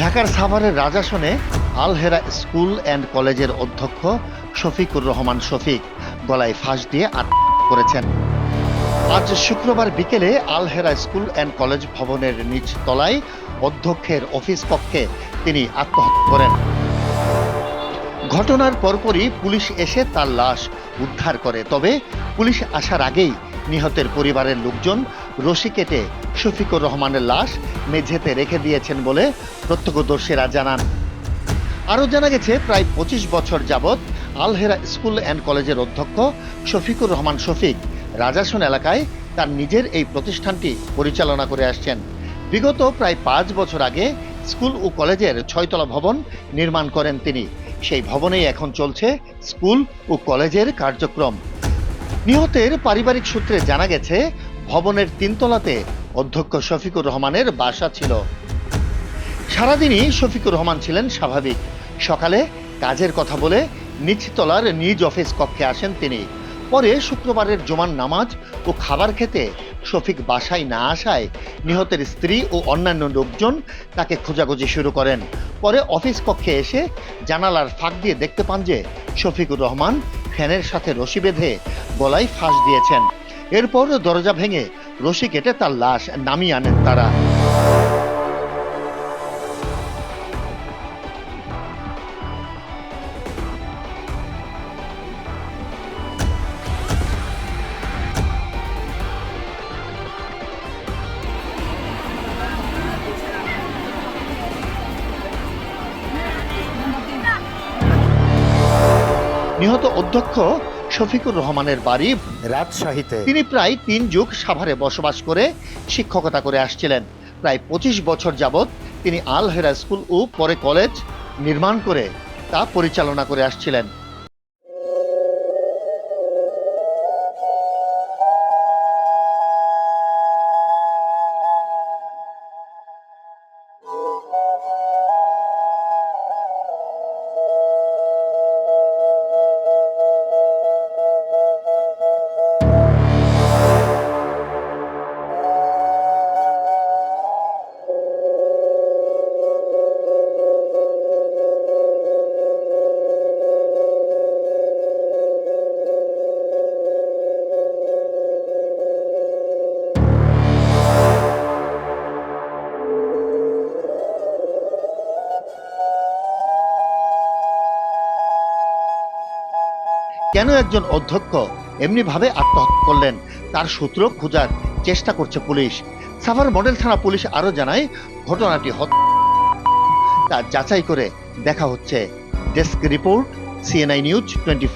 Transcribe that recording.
ঢাকার সাভারের রাজাসনে Alhera school and কলেজের অধ্যক্ষ শফিকুর রহমান শফিক গলায় ফাঁস দিয়ে আত্মহত্যা করেছেন। আজ শুক্রবার বিকেলে আলহেরা স্কুল অ্যান্ড কলেজ ভবনের নিচ তলায় অধ্যক্ষের অফিস কক্ষে তিনি আত্মহত্যা করেন। ঘটনার পরপরই পুলিশ এসে তার লাশ উদ্ধার করে। তবে পুলিশ আসার আগেই নিহতের পরিবারের লোকজন রশি কেটে শফিকুর রহমানের লাশ মেঝেতে রেখে দিয়েছেন বলে প্রত্যক্ষদর্শীরা জানান। আরও জানা গেছে, প্রায় পঁচিশ বছর যাবৎ আলহেরা স্কুল অ্যান্ড কলেজের অধ্যক্ষ শফিকুর রহমান শফিক রাজাসন এলাকায় তার নিজের এই প্রতিষ্ঠানটি পরিচালনা করে আসছেন। বিগত প্রায় পাঁচ বছর আগে স্কুল ও কলেজের ছয়তলা ভবন নির্মাণ করেন তিনি। সেই ভবনেই এখন চলছে স্কুল ও কলেজের কার্যক্রম। নিহতের পারিবারিক সূত্রে জানা গেছে, ভবনের তিনতলাতে অধ্যক্ষ শফিকুর রহমানের বাসা ছিল। সারাদিনই শফিকুর রহমান ছিলেন স্বাভাবিক। সকালে কাজের কথা বলে নিচতলার নিজ অফিস কক্ষে আসেন তিনি। পরে শুক্রবারের জমান নামাজ ও খাবার খেতে শফিক বাসায় না আসায় নিহতের স্ত্রী ও অন্যান্য লোকজন তাকে খোঁজাখুঁজি শুরু করেন। পরে অফিস কক্ষে এসে জানালার ফাঁক দিয়ে দেখতে পান যে শফিকুর রহমান ফ্যানের সাথে রশি বেঁধে গলায় ফাঁস দিয়েছেন। এরপর দরজা ভেঙে রশি কেটে তার লাশ নামিয়ে আনেন তারা। নিহত অধ্যক্ষ শফিকুর রহমানের বাড়ি। রাজশাহীতে। তিনি প্রায় তিন যুগ সাভারে বসবাস করে শিক্ষকতা করে আসছিলেন। প্রায় পঁচিশ বছর যাবৎ তিনি আল হেরা স্কুল ও পরে কলেজ নির্মাণ করে তা পরিচালনা করে আসছিলেন। কেন একজন অধ্যক্ষ এমনিভাবে আত্মহত্যা করলেন? তার সূত্র খোঁজার চেষ্টা করছে পুলিশ। সাভার মডেল থানা পুলিশ আরও জানায়, ঘটনাটি তা যাচাই করে দেখা হচ্ছে। Desk report, CNI news twenty